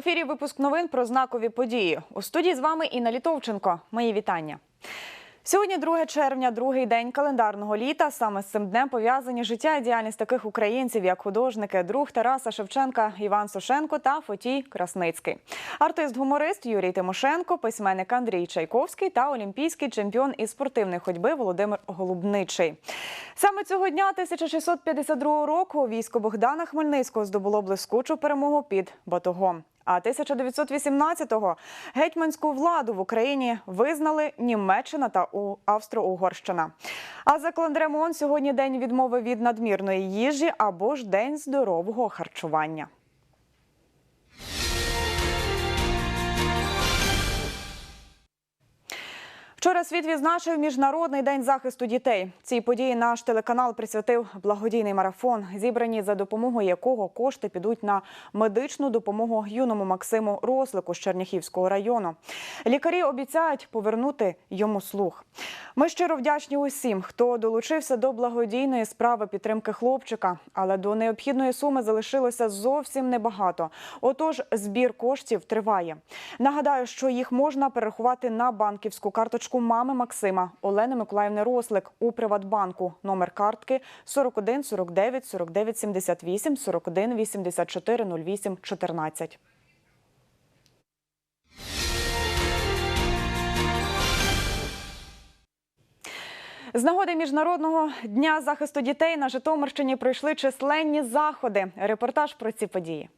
ефірі випуск новин про знакові події. У студії з вами Інна Літовченко. Мої вітання. Сьогодні 2 червня, другий день календарного літа. Саме з цим днем пов'язані життя і діяльність таких українців, як художники, друг Тараса Шевченка, Іван Сушенко та Фотій Красницький. Артист-гуморист Юрій Тимошенко, письменник Андрій Чайковський та олімпійський чемпіон із спортивної ходьби Володимир Голубничий. Саме цього дня 1652 року військо Богдана Хмельницького здобуло блискучу перемогу під Батогом. А 1918-го гетьманську владу в Україні визнали Німеччина та Австро-Угорщина. А за календарем ООН сьогодні день відмови від надмірної їжі або ж день здорового харчування. Вчора світ відзначив міжнародний день захисту дітей. Цій події наш телеканал присвятив благодійний марафон, зібрані за допомогою якого кошти підуть на медичну допомогу юному Максиму Рослику з Черняхівського району. Лікарі обіцяють повернути йому слух. Ми щиро вдячні усім, хто долучився до благодійної справи підтримки хлопчика, але до необхідної суми залишилося зовсім небагато. Отож, збір коштів триває. Нагадаю, що їх можна перерахувати на банківську карточку мами Максима Олени Миколаївни Рослик у Приватбанку. Номер картки 41 49 49 78 41 84 08 14. З нагоди міжнародного дня захисту дітей на Житомирщині пройшли численні заходи. Репортаж про ці події.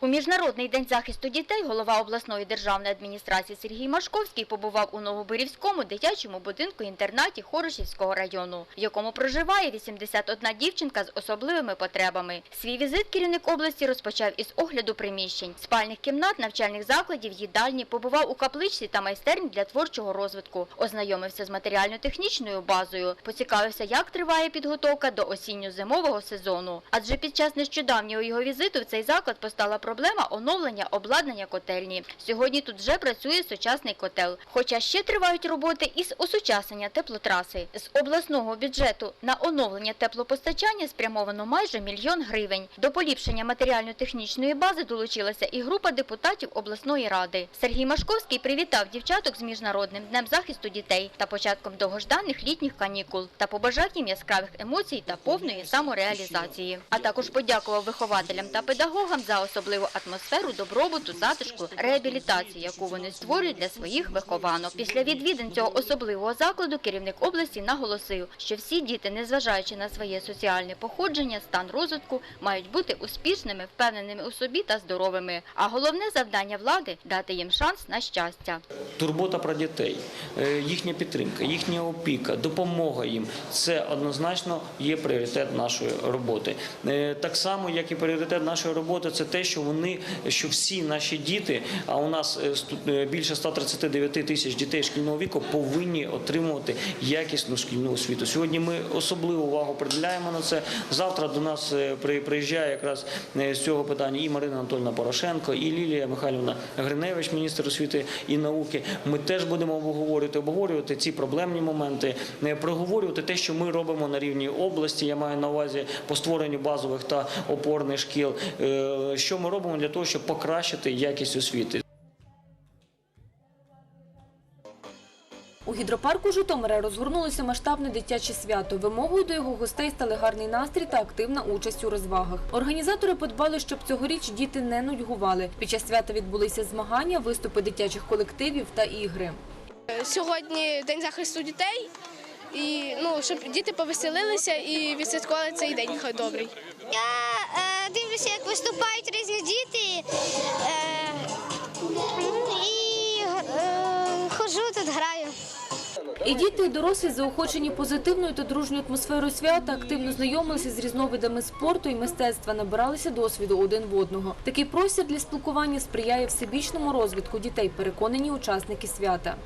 У Міжнародний день захисту дітей голова обласної державної адміністрації Сергій Машковський побував у Новобирівському дитячому будинку-інтернаті Хорошівського району, в якому проживає 81 дівчинка з особливими потребами. Свій візит керівник області розпочав із огляду приміщень, спальних кімнат, навчальних закладів, їдальні, побував у капличці та майстерні для творчого розвитку, ознайомився з матеріально-технічною базою, поцікавився, як триває підготовка до осінньо-зимового сезону. Адже під час нещодавнього його візиту в цей заклад постала проблема оновлення обладнання котельні. Сьогодні тут вже працює сучасний котел. Хоча ще тривають роботи із осучаснення теплотраси. З обласного бюджету на оновлення теплопостачання спрямовано майже мільйон гривень. До поліпшення матеріально-технічної бази долучилася і група депутатів обласної ради. Сергій Машковський привітав дівчаток з міжнародним днем захисту дітей та початком довгожданих літніх канікул та побажав їм яскравих емоцій та повної самореалізації. А також подякував вихователям та педагогам за особливу атмосферу добробуту, затишку, реабілітації, яку вони створюють для своїх вихованок. Після відвідин цього особливого закладу керівник області наголосив, що всі діти, незважаючи на своє соціальне походження, стан розвитку, мають бути успішними, впевненими у собі та здоровими. А головне завдання влади дати їм шанс на щастя. Турбота про дітей, е, їхня підтримка, їхня опіка, допомога їм це однозначно є пріоритет нашої роботи. Е, Так само, як і пріоритет нашої роботи, це те, що вони, що всі наші діти, а у нас е, е, більше 139 тисяч дітей шкільного віку, повинні отримувати якісну шкільну освіту. Сьогодні ми особливу увагу приділяємо на це. Завтра до нас е, приїжджає якраз з цього питання і Марина Анатольовна Порошенко, і Лілія Михайлівна Гриневич, міністр освіти і науки. Ми теж будемо обговорювати, обговорювати ці проблемні моменти, проговорювати те, що ми робимо на рівні області. Я маю на увазі по створенню базових та опорних шкіл. Що ми робимо для того, щоб покращити якість освіти. У гідропарку Житомира розгорнулося масштабне дитяче свято. Вимогою до його гостей стали гарний настрій та активна участь у розвагах. Організатори подбали, щоб цьогоріч діти не нудьгували. Під час свята відбулися змагання, виступи дитячих колективів та ігри. Сьогодні день захисту дітей, і ну щоб діти повеселилися і відсвяткували цей день хай добрий. Я е, дивлюся, як виступають різні діти е, і е, ходжу тут, граю. І діти, і дорослі, заохочені позитивною та дружньою атмосферою свята, активно знайомилися з різновидами спорту і мистецтва, набиралися досвіду один в одного. Такий простір для спілкування сприяє всебічному розвитку дітей, переконані учасники свята.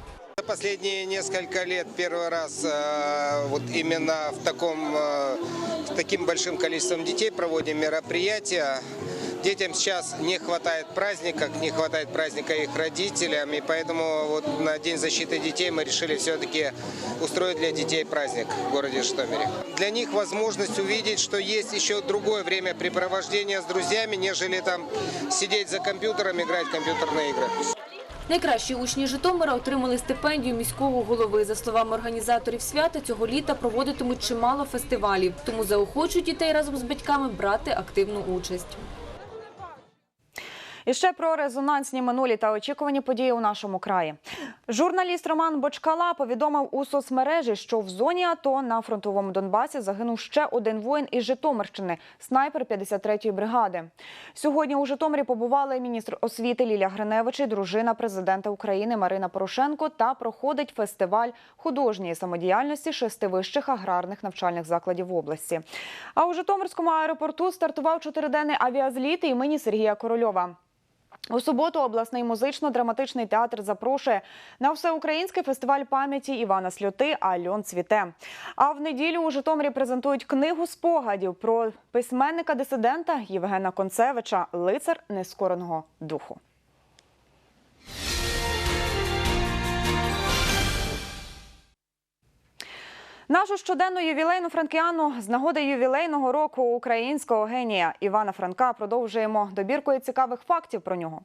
Последние несколько лет первый раз э, вот именно в таком э, с таким большим количеством детей проводим мероприятия. Детям сейчас не хватает праздника, не хватает праздника их родителям, и поэтому вот на День защиты детей мы решили все-таки устроить для детей праздник в городе Житомире. для них возможность увидеть, что есть еще другое времяпрепровождение с друзьями, нежели там сидеть за компьютером, играть в компьютерные игры. Найкращі учні Житомира отримали стипендію міського голови. За словами організаторів свята, цього літа проводитимуть чимало фестивалів, тому заохочують дітей разом з батьками брати активну участь. І ще про резонансні минулі та очікувані події у нашому краї. Журналіст Роман Бочкала повідомив у соцмережі, що в зоні АТО на фронтовому Донбасі загинув ще один воїн із Житомирщини, снайпер 53-ї бригади. Сьогодні у Житомирі побували міністр освіти Ліля Гриневич і дружина президента України Марина Порошенко та проходить фестиваль художньої самодіяльності шести вищих аграрних навчальних закладів області. А у Житомирському аеропорту стартував чотириденний авіазліт імені Сергія Корольова. У суботу обласний музично-драматичний театр запрошує на всеукраїнський фестиваль пам'яті Івана Сльоти Альон цвіте. А в неділю у Житомирі презентують книгу спогадів про письменника-дисидента Євгена Концевича Лицар нескореного духу. Нашу щоденну ювілейну франкіану з нагоди ювілейного року українського генія Івана Франка продовжуємо добіркою цікавих фактів про нього.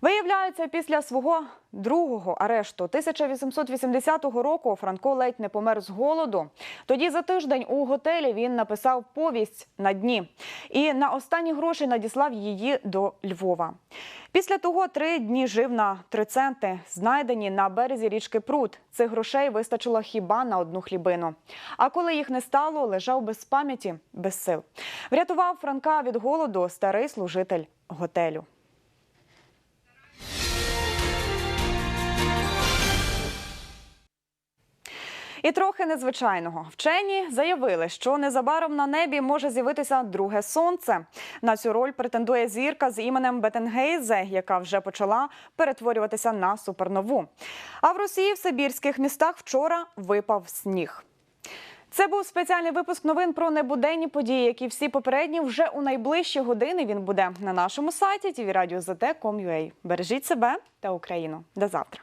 Виявляється, після свого другого арешту 1880 року Франко ледь не помер з голоду. Тоді за тиждень у готелі він написав повість на дні і на останні гроші надіслав її до Львова. Після того три дні жив на три центи, знайдені на березі річки Прут. Цих грошей вистачило хіба на одну хлібину. А коли їх не стало, лежав без пам'яті, без сил. Врятував Франка від голоду старий служитель готелю. І трохи незвичайного. Вчені заявили, що незабаром на небі може з'явитися друге сонце. На цю роль претендує зірка з іменем Бетенгейзе, яка вже почала перетворюватися на супернову. А в Росії в сибірських містах вчора випав сніг. Це був спеціальний випуск новин про небуденні події, які всі попередні вже у найближчі години він буде на нашому сайті tvradio.zt.com.ua. Бережіть себе та Україну. До завтра.